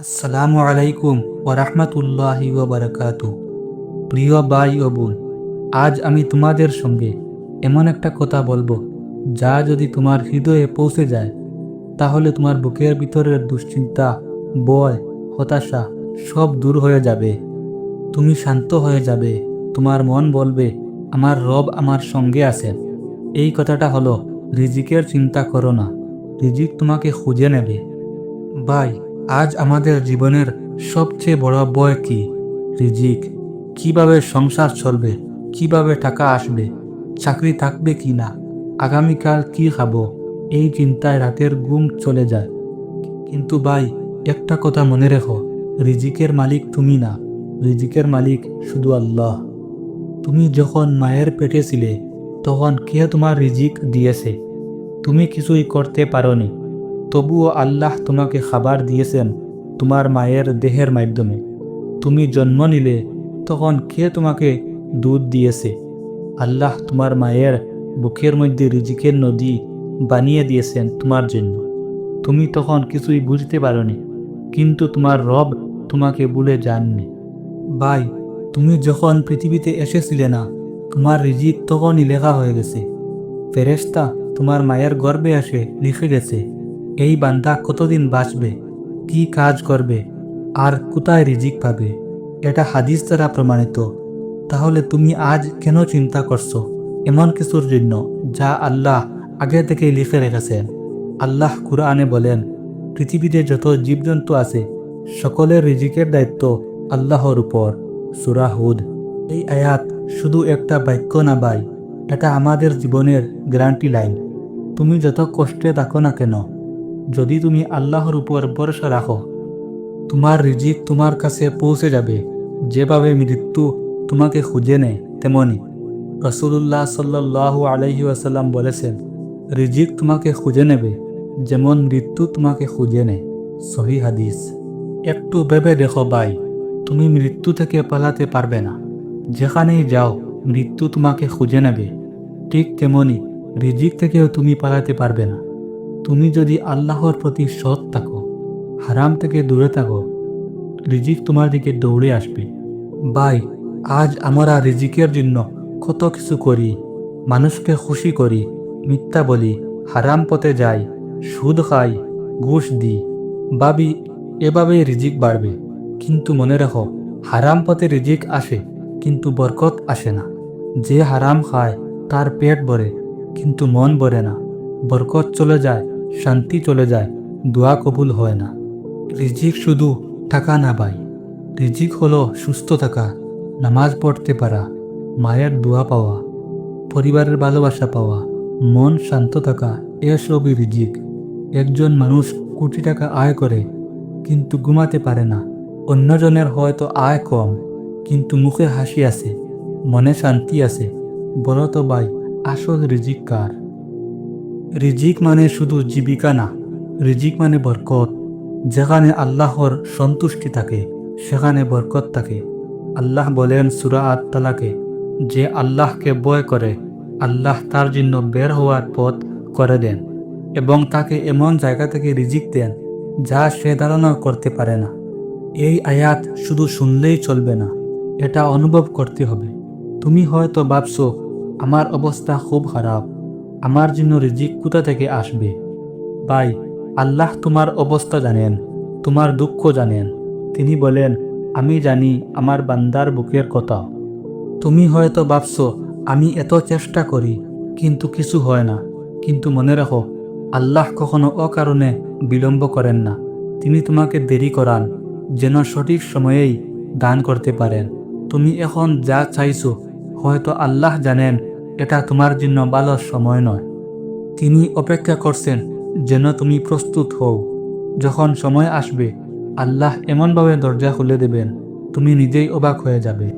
আসসালামু আলাইকুম ওরহমতুল্লাহি বারাকাতু প্রিয় ভাই ও বোন, আজ আমি তোমাদের সঙ্গে এমন একটা কথা বলব যা যদি তোমার হৃদয়ে পৌঁছে যায়, তাহলে তোমার বুকের ভিতরের দুশ্চিন্তা বয় হতাশা সব দূর হয়ে যাবে। তুমি শান্ত হয়ে যাবে, তোমার মন বলবে, আমার রব আমার সঙ্গে আছেন। এই কথাটা হলো, রিজিকের চিন্তা করো না, রিজিক তোমাকে খুঁজে নেবে। ভাই আজ আমাদের জীবনের সবচেয়ে বড় বয় কি? রিজিক। কীভাবে সংসার চলবে? কীভাবে টাকা আসবে? চাকরি থাকবে কি না? আগামীকাল কি খাব? এই চিন্তায় রাতের ঘুম চলে যায়। কিন্তু ভাই, একটা কথা মনে রেখো। রিজিকের মালিক তুমি না। রিজিকের মালিক শুধু আল্লাহ। তুমি যখন মায়ের পেটে ছিলে, তখন কে তোমার রিজিক দিয়েছে? তুমি কিছুই করতে পারোনি। তবুও আল্লাহ তোমাকে খাবার দিয়েছেন তোমার মায়ের দেহের মাধ্যমে। তুমি জন্ম নিলে তখন কে তোমাকে দুধ দিয়েছে? আল্লাহ তোমার মায়ের বুকের মধ্যে রিজিকের নদী বানিয়ে দিয়েছেন তোমার জন্য। তুমি তখন কিছুই বুঝতে পারোনি, কিন্তু তোমার রব তোমাকে ভুলে যাননি ভাই, তুমি যখন পৃথিবীতে এসেছিলে না, তোমার রিজিক তখনই লেখা হয়ে গেছে। ফেরেস্তা তোমার মায়ের গর্বে এসে লিখে গেছে এই বান্দা কতদিন বাঁচবে? কি কাজ করবে? আর কোথায় রিজিক পাবে? এটা হাদিস দ্বারা প্রমাণিত। তাহলে তুমি আজ কেন চিন্তা করছ? এমন কিছুর জন্য যা আল্লাহ আগে থেকেই লিখে রেখেছেন। আল্লাহ কুরআনে বলেন, পৃথিবীতে যত জীবজন্তু আছে, সকলের রিজিকের দায়িত্ব আল্লাহর উপর। সুরাহুদ এই আয়াত শুধু একটা বাক্য না ভাই, এটা আমাদের জীবনের গ্যারান্টি লাইন তুমি যত কষ্টে থাকো না কেন যদি তুমি আল্লাহর উপর ভরসা রাখো, তোমার রিজিক তোমার কাছে পৌঁছে যাবে। যেভাবে মৃত্যু তোমাকে খুঁজে নেয়, তেমনি রসুল্লাহ সাল্লাহ আলহি আসাল্লাম বলেছেন, রিজিক তোমাকে খুঁজে নেবে, যেমন মৃত্যু তোমাকে খুঁজে নেয়। সহি হাদিস। একটু ভেবে দেখো ভাই, তুমি মৃত্যু থেকে পালাতে পারবে না। যেখানেই যাও, মৃত্যু তোমাকে খুঁজে নেবে। ঠিক তেমনি রিজিক থেকেও তুমি পালাতে পারবে না। তুমি যদি আল্লাহর প্রতি সৎ থাকো, হারাম থেকে দূরে থাকো, রিজিক তোমার দিকে দৌড়ে আসবে। ভাই, আজ আমরা রিজিকের জন্য কত কিছু করি, মানুষকে খুশি করি, মিথ্যা বলি, হারাম পথে যাই, সুদ খাই, ঘুষ দিই, ভাবি এভাবেই রিজিক বাড়বে। কিন্তু মনে রাখো, হারাম পথে রিজিক আসে, কিন্তু বরকত আসে না। যে হারাম খায়, তার পেট ভরে, কিন্তু মন ভরে না। বরকত চলে যায় শান্তি চলে যায়, দোয়া কবুল হয় না। রিজিক শুধু টাকা না ভাই, রিজিক হলো সুস্থ থাকা, নামাজ পড়তে পারা, মায়ের দোয়া পাওয়া, পরিবারের ভালোবাসা পাওয়া, মন শান্ত থাকা, এসবই রিজিক। একজন মানুষ কোটি টাকা আয় করে, কিন্তু ঘুমাতে পারে না। অন্যজনের হয়তো আয় কম, কিন্তু মুখে হাসি আছে মনে শান্তি আছে বলো তো ভাই, আসল রিজিক কার? রিজিক মানে শুধু জীবিকা না, রিজিক মানে বরকত। যেখানে আল্লাহর সন্তুষ্টি থাকে, সেখানে বরকত থাকে। আল্লাহ বলেন সুরা আত্মালাকে যে আল্লাহকে বয় করে, আল্লাহ তার জন্য বের হওয়ার পথ করে দেন এবং তাকে এমন জায়গা থেকে রিজিক দেন যা সে ধারণা করতে পারে না। এই আয়াত শুধু শুনলেই চলবে না, এটা অনুভব করতে হবে। তুমি হয়তো ভাবছ, আমার অবস্থা খুব খারাপ। আমার জন্য রিজিক কোথা থেকে আসবে? ভাই, আল্লাহ তোমার অবস্থা জানেন, তোমার দুঃখ জানেন। তিনি বলেন, আমি জানি আমার বান্দার বুকের কথা। তুমি হয়তো ভাবছ, আমি এত চেষ্টা করি, কিন্তু কিছু হয় না। কিন্তু মনে রাখো, আল্লাহ কখনো অকারণে বিলম্ব করেন না। তিনি তোমাকে দেরি করান, যেন সঠিক সময়েই দান করতে পারেন। তুমি এখন যা চাইছো, হয়তো আল্লাহ জানেন এটা তোমার জন্য ভালো সময় নয়। তিনি অপেক্ষা করছেন যেন তুমি প্রস্তুত হও। যখন সময় আসবে, আল্লাহ এমনভাবে দরজা খুলে দেবেন, তুমি নিজেই অবাক হয়ে যাবে।